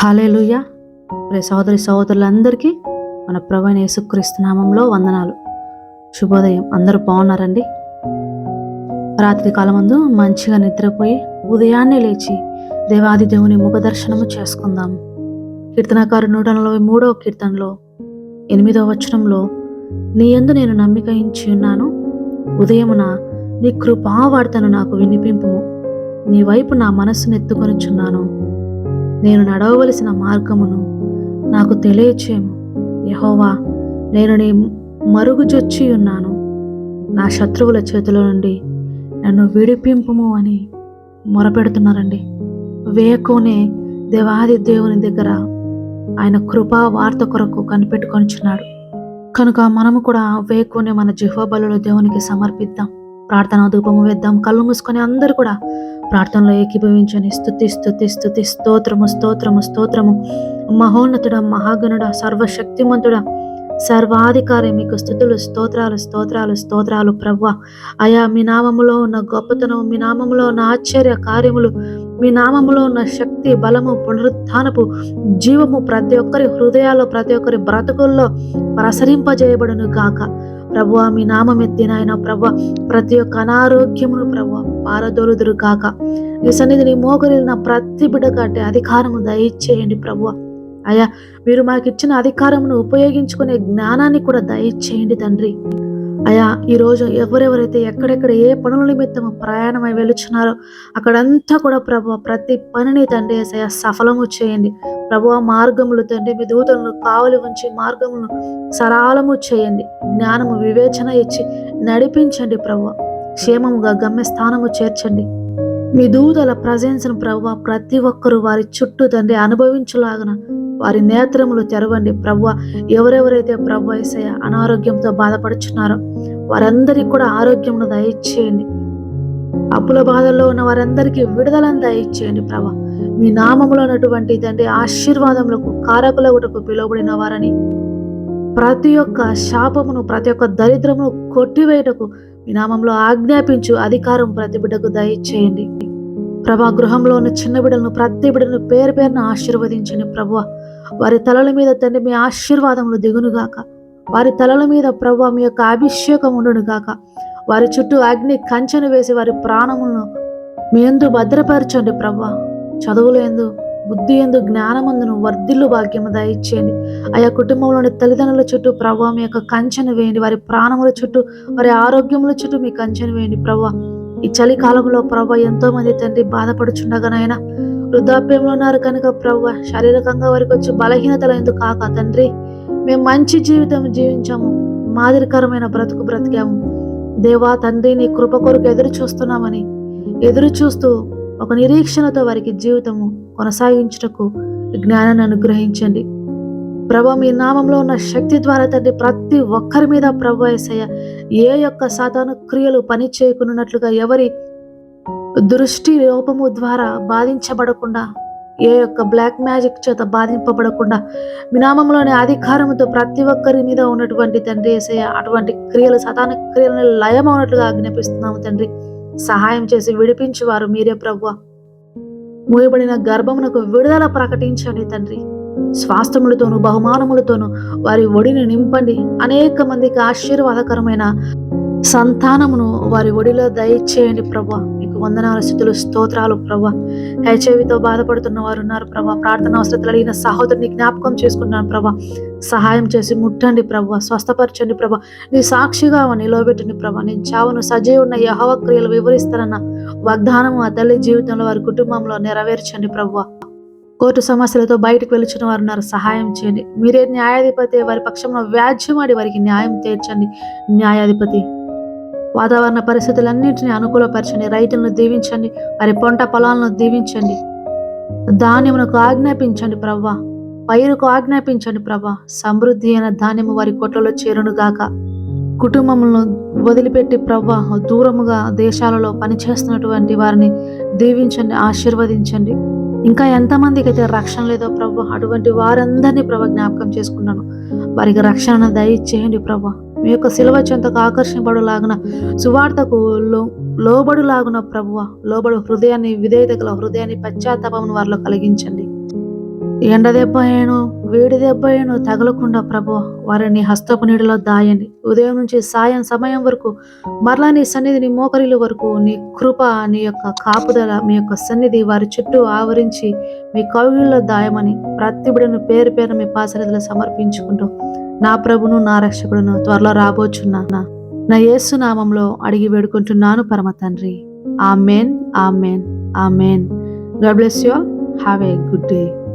Hallelujah ప్రే సహోదరి సహోదరులందరికీ మన ప్రవీణ యేసుక్రీస్తు నామంలో వందనాలు. శుభోదయం. అందరూ బాగున్నారండి? రాత్రి కాలమందు మంచిగా నిద్రపోయి ఉదయాన్నే లేచి దేవాది దేవుని ముఖ దర్శనము చేసుకుందాం. కీర్తనకారు నూట నలభై మూడవ కీర్తనలో ఎనిమిదవ వచనంలో నీ యందు నేను నమ్మిక ఇచ్చి ఉన్నాను. ఉదయమున నీ కృపావార్తను నాకు వినిపింపుము. నీ వైపు నా మనస్సును ఎత్తుకొనిచున్నాను. నేను నడవవలసిన మార్గమును నాకు తెలియచేము యహోవా నేను నీ మరుగుజొచ్చి ఉన్నాను నా శత్రువుల చేతిలో నుండి నన్ను విడిపింపుము అని మొరపెడుతున్నారండి. వేకునే దేవాది దేవుని దగ్గర ఆయన కృపా వార్త కొరకు కనిపెట్టుకొనిచున్నాడు. కనుక మనము కూడా వేకునే మన జిహ్వబలులు దేవునికి సమర్పిద్దాం. ప్రార్థన ధూపము వేద్దాం. కళ్ళు మూసుకొని అందరూ కూడా ప్రార్థనలో ఏకీభవించని స్థుతి స్థుతి స్థుతి స్తోత్రము స్తోత్రము స్తోత్రము. మహోన్నతుడ మహాగణుడ సర్వశక్తిమంతుడ సర్వాధికారి మీకు స్థుతులు స్తోత్రాలు స్తోత్రాలు స్తోత్రాలు ప్రవ్వ. అయా మీ నామములో ఉన్న గొప్పతనం మీ నామములో ఉన్న ఆశ్చర్య కార్యములు మీ నామములో ఉన్న శక్తి బలము పునరుత్నపు జీవము ప్రతి ఒక్కరి హృదయాల్లో ప్రతి ఒక్కరి బ్రతుకుల్లో ప్రసరింపజేయబడును గాక. ప్రభు మీ నామం ఎత్తిన ప్రభు ప్రతి ఒక్క అనారోగ్యమును ప్రభు పారదోలుదురు కాక నీ సన్నిధిని మోకరిన ప్రతి బిడ్డ అధికారము దయచేయండి ప్రభు అయ్యా మీరు మాకు ఇచ్చిన అధికారమును ఉపయోగించుకునే జ్ఞానాన్ని కూడా దయచేయండి తండ్రి. అయా ఈరోజు ఎవరెవరైతే ఎక్కడెక్కడ ఏ పనుల నిమిత్తం ప్రయాణమై వెళుచున్నారో అక్కడంతా కూడా ప్రభు ప్రతి పనిని తండ్రి ఏసయ్య సఫలము చేయండి. ప్రభు మార్గములు తండ్రి మీ దూతలను కావలి ఉంచి మార్గములను సరళము చేయండి. జ్ఞానము వివేచన ఇచ్చి నడిపించండి ప్రభు. క్షేమముగా గమ్యస్థానము చేర్చండి. మీ దూతల ప్రజెన్స్ను ప్రభు ప్రతి ఒక్కరూ వారి చుట్టూ తండ్రి అనుభవించలాగన వారి నేత్రములు తెరవండి. ప్రభు ఎవరెవరైతే ప్రభు ఏసయ్య అనారోగ్యంతో బాధపడుచున్నారో వారందరికీ కూడా ఆరోగ్యమును దయచేయండి. అప్పుల బాధల్లో ఉన్న వారందరికీ విడుదలను దయచేయండి ప్రభా మీ నామములో ఉన్నటువంటి తండ్రి ఆశీర్వాదములకు కారకులగుటకు పిలువబడిన వారని. ప్రతి ఒక్క శాపమును ప్రతి ఒక్క దరిద్రమును కొట్టివేయటకు మీ నామంలో ఆజ్ఞాపించు అధికారం ప్రతి బిడ్డకు దయచేయండి. ప్రభా గృహంలో ఉన్న చిన్న బిడ్డలను ప్రతి బిడ్డను పేరు పేరున ఆశీర్వదించండి ప్రభువా వారి తలల మీద తండ్రి మీ ఆశీర్వాదములు దిగునుగాక వారి తలల మీద ప్రభు మీ యొక్క అభిషేకం ఉండునుగాక వారి చుట్టూ అగ్ని కంచెను వేసి వారి ప్రాణములను మీ ఎందు భద్రపరచండి ప్రభా చదువులు ఎందు బుద్ధి ఎందు జ్ఞానమందును వర్ధిల్లు భాగ్యము దయచేయండి. ఆయా కుటుంబంలోని తల్లిదండ్రుల చుట్టూ ప్రభా మీ యొక్క కంచెను వేయండి. వారి ప్రాణముల చుట్టూ వారి ఆరోగ్యముల చుట్టూ మీ కంచెను వేయండి ప్రభా ఈ చలికాలంలో ప్రభు ఎంతో మంది తండ్రి బాధపడుచుండగానైనా వృద్ధాప్యంలో ఉన్నారు కనుక ప్రభా శారీరకంగా వారికి వచ్చే బలహీనతలు ఎందుకు కాక తండ్రి? మేము మంచి జీవితం జీవించాము. మాదిరికరమైన బ్రతుకు బ్రతికాము. దేవా తండ్రి నీ కృప కొరకు ఎదురు చూస్తున్నామని. ఎదురు చూస్తూ ఒక నిరీక్షణతో వారికి జీవితము కొనసాగించుటకు జ్ఞానాన్ని అనుగ్రహించండి. ప్రభ మీ నామంలో ఉన్న శక్తి ద్వారా తండ్రి ప్రతి ఒక్కరి మీద ప్రభు ఏసయ్య ఏ యొక్క సాతాను క్రియలు పని చేయకున్నట్లుగా ఎవరి దృష్టి లోపము ద్వారా బాధించబడకుండా ఏ యొక్క బ్లాక్ మ్యాజిక్ చేత బాధింపబడకుండా మీ నామంలోని అధికారముతో ప్రతి ఒక్కరి మీద ఉన్నటువంటి తండ్రి వేసే అటువంటి క్రియలు సతాన క్రియలను లయమవునట్లుగా ఆజ్ఞాపిస్తున్నాము తండ్రి. సహాయం చేసి విడిపించేవారు మీరే ప్రభు మూయబడిన గర్భమునకు విడుదల ప్రకటించండి తండ్రి. స్వాస్థములతోనూ బహుమానములతోనూ వారి ఒడిని నింపండి. అనేక మందికి ఆశీర్వాదకరమైన సంతానమును వారి ఒడిలో దయచేయండి ప్రభా నీకు వందనాల స్థితులు స్తోత్రాలు ప్రభా. హెచ్ఐవితో బాధపడుతున్న వారు ఉన్నారు ప్రభా. ప్రార్థన అవసరతలు అడిగిన సహోదరుని జ్ఞాపకం చేసుకున్నాను ప్రభా. సహాయం చేసి ముట్టండి ప్రభా. స్వస్థపరచండి ప్రభా. నీ సాక్షిగా నిలవబెట్టండి ప్రభా. నేను చావును సజీవున్న యహవ క్రియలు వివరిస్తానన్న వాగ్దానము ఆ తల్లి జీవితంలో వారి కుటుంబంలో నెరవేర్చండి ప్రభా. కోర్టు సమస్యలతో బయటకు వెలుచున్న వారు ఉన్నారు. సహాయం చేయండి. మీరే న్యాయాధిపతి వారి పక్షంలో వ్యాజ్యమాడి వారికి న్యాయం తీర్చండి. న్యాయాధిపతి. వాతావరణ పరిస్థితులన్నింటినీ అనుకూలపరచండి. రైతులను దీవించండి. వారి పంట పొలాలను దీవించండి. ధాన్యమునకు ఆజ్ఞాపించండి ప్రవ్వా. పైరుకు ఆజ్ఞాపించండి ప్రభా సమృద్ధి అయిన ధాన్యము వారి కొట్లలో చేరును గాక. కుటుంబములను వదిలిపెట్టి ప్రవ్వా దూరముగా దేశాలలో పనిచేస్తున్నటువంటి వారిని దీవించండి ఆశీర్వదించండి. ఇంకా ఎంతమందికి అయితే రక్షణ లేదో ప్రభు అటువంటి వారందరినీ ప్రభు జ్ఞాపకం చేసుకున్నాను. వారికి రక్షణ దయచేయండి ప్రభా మీ యొక్క శిలవ చెంతకు ఆకర్షింపడులాగిన సువార్తకు లో లోబడులాగున ప్రభువ లోబడు హృదయాన్ని విధేయత గల హృదయాన్ని పశ్చాత్తాపమును వారిలో కలిగించండి. ఎండ దెబ్బ అయ్యాను వేడి దెబ్బ అయ్యాను తగలకుండా ప్రభు వారిని హస్తపు నీడలో దాయండి. ఉదయం నుంచి సాయం సమయం వరకు మరలా నీ సన్నిధి నీ మోకరిల వరకు నీ కృప నీ యొక్క కాపుదల మీ యొక్క సన్నిధి వారి చుట్టూ ఆవరించి మీ కౌగిల్లో దాయమని ప్రతి బిడను పేరు పేరు మీ పాసరిధిలో సమర్పించుకుంటూ నా ప్రభును నా రక్షకుడును త్వరలో రాబోచున్నా. నా- నా యేసు నామంలో అడిగి వేడుకుంటున్నాను పరమ తండ్రి. Amen amen amen. God bless you all. Have a good day.